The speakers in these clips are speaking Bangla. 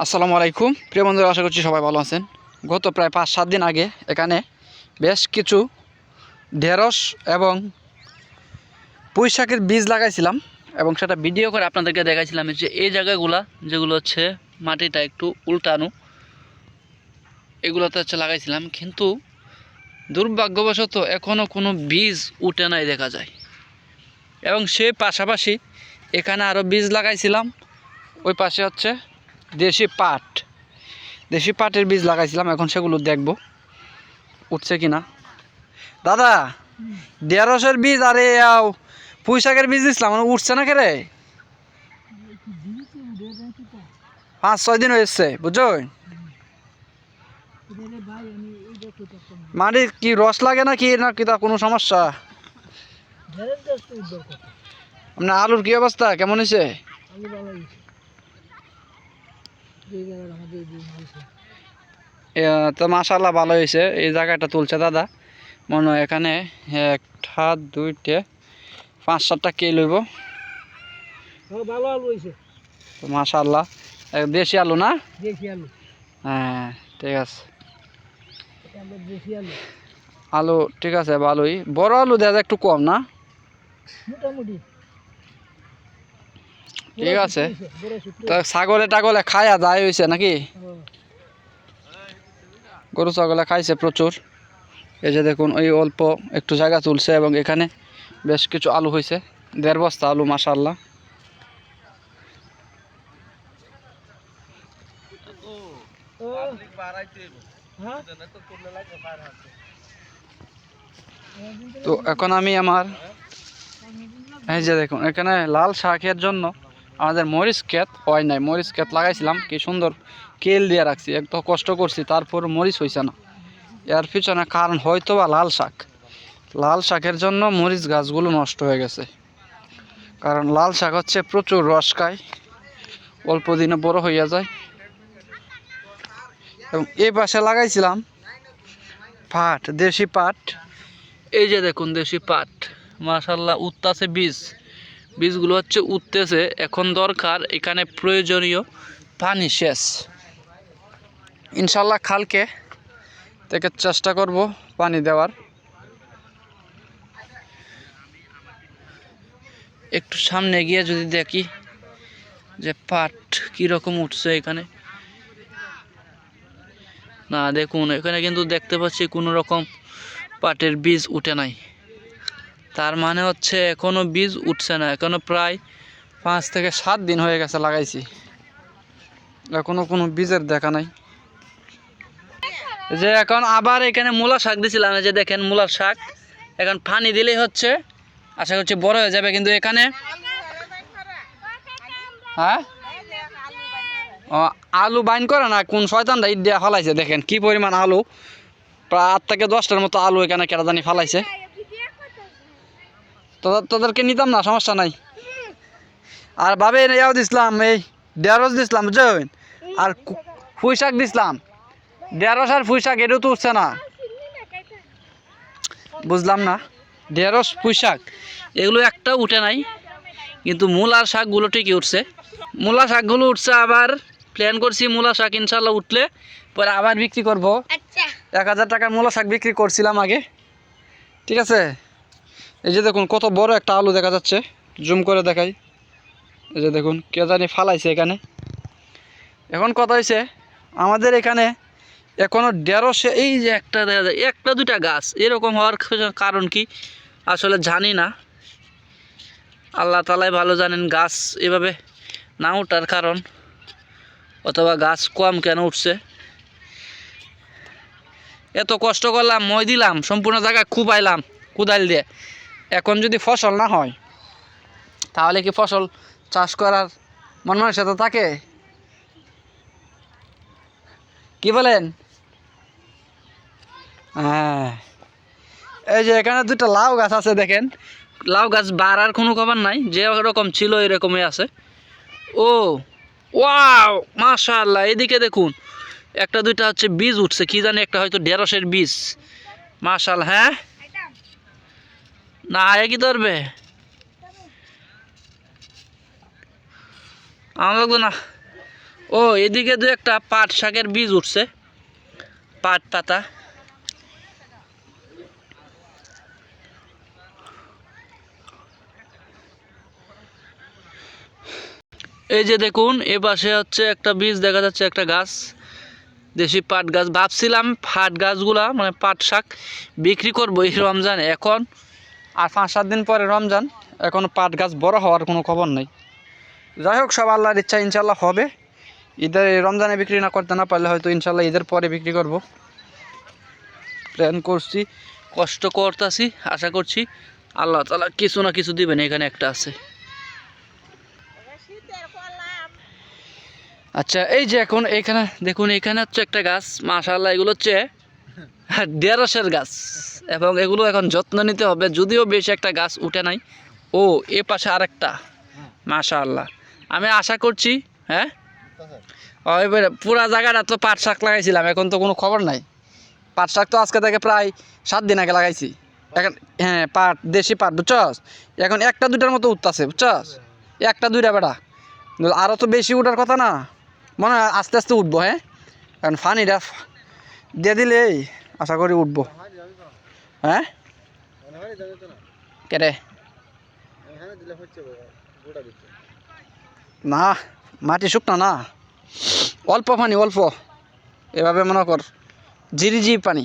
আসসালামু আলাইকুম। প্রিয় বন্ধুরা, আশা করছি সবাই ভালো আছেন। গত প্রায় পাঁচ, সাত দিন আগে এখানে বেশ কিছু ঢেঁড়স এবং পুঁই শাকের বীজ লাগাইছিলাম এবং সেটা ভিডিও করে আপনাদেরকে দেখাইছিলাম যে এই জায়গাগুলা, যেগুলো হচ্ছে মাটিটা একটু উল্টানো, এগুলোতে হচ্ছে লাগাইছিলাম। কিন্তু দুর্ভাগ্যবশত এখনও কোনো বীজ উঠে নাই দেখা যায়। এবং সে পাশাপাশি এখানে আরও বীজ লাগাইছিলাম। ওই পাশে হচ্ছে দেশি পাট। দেশি পাটের বীজ লাগাইছিলাম, এখন সেগুলো দেখব। উঠছে কিনা? দাদা, ঢেঁড়সের বীজ আরে পুঁই শাকের বীজ দিছিলাম মানে উঠছে না কেরে পাঁচ, ছয় দিন হয়েছে বুঝছ মাটির কি রস লাগে না কি না কি তা কোনো সমস্যা? আপনার আলুর কি অবস্থা, কেমন হয়েছে? তো মাশাল্লাহ ভালো হয়েছে। এই জায়গাটা তুলছে দাদা। মনে হয় এখানে একটা দুইটে পাঁচ সাতটা কে লইব? ভালো আলু হয়েছে। তো মাশাল্লাহ দেশি আলু না? দেশি আলু। হ্যাঁ ঠিক আছে। আলু। ঠিক আছে ভালোই। বড় আলু যায় একটু কম না? মোটামুটি। ঠিক আছে। তো ছাগলে টাগলে খায়া যায় হয়েছে নাকি? গরু ছাগলে খাইছে প্রচুর। এই যে দেখুন ওই অল্প একটু জায়গা তুলছে এবং এখানে বেশ কিছু আলু হয়েছে দেড় বস্তা আলু মাশাল্লাহ হ্যাঁ? তো এখন আমি আমার এই যে দেখুন এখানে লাল শাকের জন্য আমাদের মরিচ ক্ষেত হয় নাই, মরিচ ক্ষেত লাগাইছিলাম, কি সুন্দর কেল দিয়ে রাখছি একটু কষ্ট করছি, তারপর মরিচ হয়েছে না। এর পিছনে কারণ হয়তো বা লাল শাক। লাল শাকের জন্য মরিচ গাছগুলো নষ্ট হয়ে গেছে। কারণ লাল শাক হচ্ছে প্রচুর রস খায়, অল্প দিনে বড় হইয়া যায়। এবং এই পাশে লাগাইছিলাম পাট, দেশি পাট। এই যে দেখুন, দেশি পাট। মাশাল্লাহ উত্তাসে বীজ। বীজগুলো হচ্ছে উঠতেছে। এখন দরকার এখানে প্রয়োজনীয় পানি শেষ ইনশাল্লাহ খালকে থেকে চেষ্টা করব পানি দেওয়ার। একটু সামনে গিয়ে যদি দেখি যে পাট কীরকম উঠছে এখানে। না, দেখুন, এখানে কিন্তু দেখতে পাচ্ছি কোনো রকম পাটের বীজ উঠে নাই। তার মানে হচ্ছে এখনও বীজ উঠছে না। এখনও প্রায় পাঁচ থেকে সাত দিন হয়ে গেছে লাগাইছি। এখনও কোনো বীজের দেখা নাই। যে এখন আবার এখানে মূলা শাক দিছিলাম যে দেখেন মূলার শাক। এখন পানি দিলেই হচ্ছে, আশা করছি বড় হয়ে যাবে, কিন্তু এখানে হ্যাঁ? আলু বাইন করে না, কোন শয়তানটা ইট দিয়া ফালাইছে, দেখেন কি পরিমাণ আলু। প্রায় আট থেকে দশটার মতো আলু এখানে কেটা জানি ফালাইছে। তোদেরকে নিতাম না সমস্যা নাই। আর বাবে ইয়াও দিছিলাম এই ঢেঁড়স দিছিলাম বুঝছেন? আর পুঁই শাক দিছিলাম। ঢেঁড়স আর পুঁই শাক এটাও তো উঠছে না। বুঝলাম না। ঢেঁড়স পুঁই শাক এগুলো একটা উঠে নাই। কিন্তু মূলার শাকগুলো ঠিকই উঠছে। মূলা শাকগুলো উঠছে আবার প্ল্যান করছি মূলা শাক ইনশাল্লাহ উঠলে পরে আবার বিক্রি করব। এক হাজার টাকার মূলা শাক বিক্রি করছিলাম আগে। ঠিক আছে? এই যে দেখুন, কত বড় একটা আলু দেখা যাচ্ছে। জুম করে দেখাই। এই যে দেখুন, কে জানি ফালাইছে এখানে। এখন কথা হয়েছে আমাদের এখানে এখনও দেড়শো, এই যে একটা দেখা যায়, একটা দুটা গাছ। এরকম হওয়ার কারণ কি? আসলে জানি না। আল্লাহ তালাই ভালো জানেন, গাছ এভাবে না ওঠার কারণ, অথবা গাছ কম কেন উঠছে। এত কষ্ট করলাম, মই দিলাম, সম্পূর্ণ জায়গায় খুবাইলাম কুদাল দিয়ে। এখন যদি ফসল না হয়, তাহলে কি ফসল চাষ করার মন মানুষের তো থাকে? কি বলেন? হ্যাঁ। এই যে এখানে দুটো লাউ গাছ আছে দেখেন। লাউ গাছ বাড়ার কোনো খবর নাই, যে রকম ছিল এরকমই আছে। ও, ওয়াও, মাশাআল্লাহ, এদিকে দেখুন। একটা দুইটা হচ্ছে বীজ উঠছে, কি জানি একটা হয়তো ঢেঁড়সের বীজ। মাশাল হ্যাঁ? না আয়া কি ধরবে? আমার লাগবে না। ও, এদিকে দু একটা পাট শাকের বীজ উঠছে। পাট পাতা। এই যে দেখুন, এ পাশে হচ্ছে একটা বীজ, দেখা যাচ্ছে একটা গাছ। দেশি পাট গাছ। ভাবছিলাম পাট গাছগুলা মানে পাট শাক বিক্রি করব এই রমজানে। এখন আর পাঁচ, সাত দিন পরে রমজান, এখনও পাট গাছ বড় হওয়ার কোনো খবর নেই। যাই হোক, সব আল্লাহর ইচ্ছা ইনশাল্লাহ হবে। ঈদের রমজানে বিক্রি না করতে না পারলে হয়তো ইনশাল্লাহ ঈদের পরে বিক্রি করব। প্ল্যান করছি, কষ্ট করতেছি, আশা করছি আল্লাহ তালা কিছু না কিছু দিবেন, এখানে একটা আছে। আচ্ছা এই যে এখন এখানে, দেখুন, এখানে হচ্ছে একটা গাছ মাশাল্লাহ এগুলো হচ্ছে দেড়শের গাছ। এবং এগুলো এখন যত্ন নিতে হবে, যদিও বেশি একটা গাছ উঠে নাই। ও, এ পাশে আরেকটা। মাশাল্লাহ আমি আশা করছি হ্যাঁ? এবারে পুরা জায়গাটা তো পাট শাক লাগাইছিলাম, এখন তো কোনো খবর নাই। পাট শাক তো আজকে থেকে প্রায় সাত দিন আগে লাগাইছি। এখন হ্যাঁ পাট, দেশি পাট, বুঝছস? এখন একটা দুইটার মতো উঠতেছে, বুঝছস? একটা দুইটা বেটা আরও তো বেশি উঠার কথা না। মনে হয় আস্তে আস্তে উঠবো হ্যাঁ? কারণ ফানিটা দিয়ে দিলেই আশা করি উঠবো। হ্যাঁ? কেটে না, মাটি শুকনা না। অল্প পানি, অল্প। এভাবে মনে কর, জিরি জিরি পানি।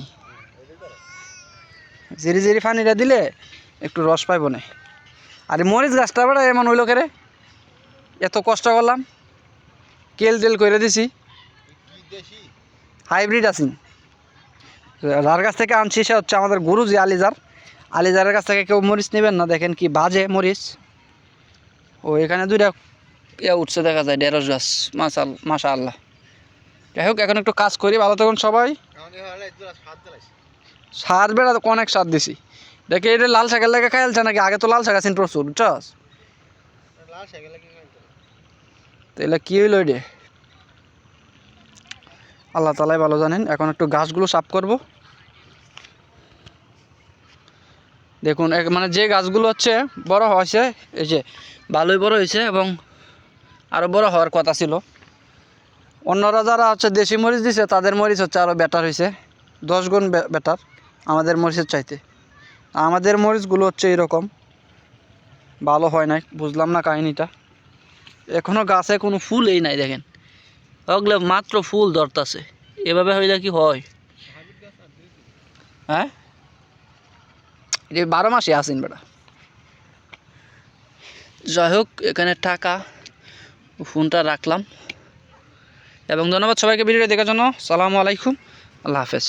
জিরি জিরি পানিটা দিলে একটু রস পাইব না। আর মরিচ গাছটা বেড়া এমন হইল কেরে এত কষ্ট করলাম। কেল তেল করে দিছি। হাইব্রিড আছি যার কাছ থেকে আনছি সে হচ্ছে আমাদের গুরুজি আলিজার। আলিজারের কাছ থেকে কেউ মরিচ নেবেন না, দেখেন কি বাজে মরিচ। ও, এখানে দুইটা ইয়া উঠছে, দেখা যায়, ঢেঁড়স গাছ মাশাল মাশা আল্লাহ যাই হোক, এখন একটু কাজ করি, ভালো থাকুন সবাই। সার বেড়া তো অনেক সার দিছি। দেখে এটা লাল শাকের লেগে খাইলছে নাকি? আগে তো লাল শাক আছেন প্রচুর, বুঝছস? তাহলে কি হইল রে আল্লাহ তালাই ভালো জানেন। এখন একটু গাছগুলো সাফ করব। দেখুন মানে যে গাছগুলো হচ্ছে বড় হয়েছে, এই যে ভালোই বড় হয়েছে এবং আরও বড় হওয়ার কথা ছিল। অন্যরা যারা হচ্ছে দেশি মরিচ দিছে, তাদের মরিচ হচ্ছে আরও বেটার হয়েছে। দশ গুণ বেটার আমাদের মরিচের চাইতে। আমাদের মরিচগুলো হচ্ছে এরকম। ভালো হয় নাই, বুঝলাম না কাহিনিটা। এখনও গাছে কোনো ফুলই নাই দেখেন। ওগুলো মাত্র ফুল ধরতাছে। এভাবে হইলে কি হয়? হ্যাঁ? এটা বারো মাসে আসেন বেটা। যাই হোক এখানে টাকা ফোনটা রাখলাম। এবং ধন্যবাদ সবাইকে ভিডিওটা দেখার জন্য। সালামু আলাইকুম। আল্লাহ হাফেজ।